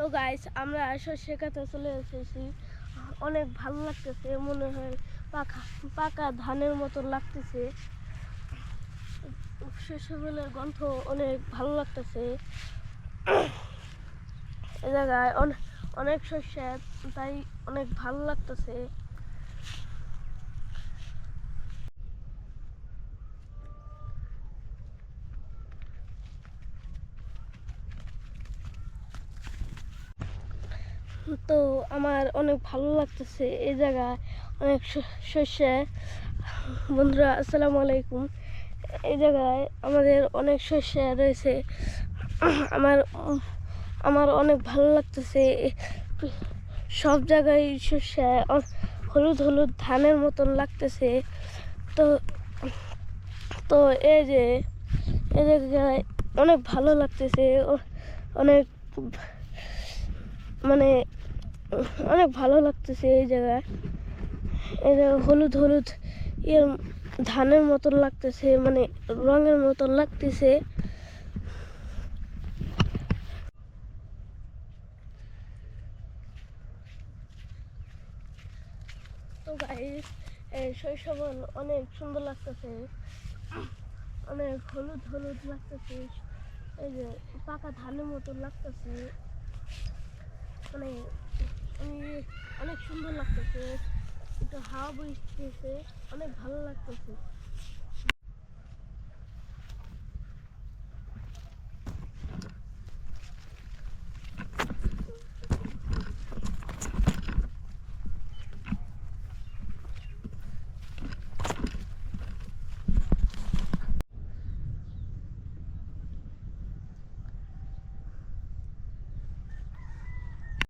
তো গাইস আমরা সর্ষে কাটা চলে এসেছি। অনেক ভালো লাগতেছে, মনে হয় পাকা পাকা ধানের মতো লাগতেছে। সেসবের গন্ধ অনেক ভালো লাগতেছে। এ জায়গায় অনেক শস্য তাই অনেক ভালো লাগতেছে। তো আমার অনেক ভালো লাগতেছে এই জায়গায়। অনেক শস্য। বন্ধুরা, আসসালামু আলাইকুম। এই জায়গায় আমাদের অনেক শস্য রয়েছে। আমার আমার অনেক ভালো লাগতেছে। সব জায়গায় শস্য হলুদ হলুদ ধানের মতন লাগতেছে। তো তো এই যে, এই জায়গায় অনেক ভালো লাগতেছে। অনেক মানে অনেক ভালো লাগতেছে এই জায়গায়। জায়গায় হলুদ হলুদ ইয়ে ধানের মতন লাগতেছে মানে রঙের মতন লাগতেছে। তো এই অনেক সুন্দর লাগতেছে। অনেক হলুদ হলুদ লাগতেছে। এই যে পাকা ধানের মতন লাগতেছে। মানে অনেক সুন্দর লাগতেছে একটু হাওয়া বইতেছে অনেক ভালো লাগতেছে।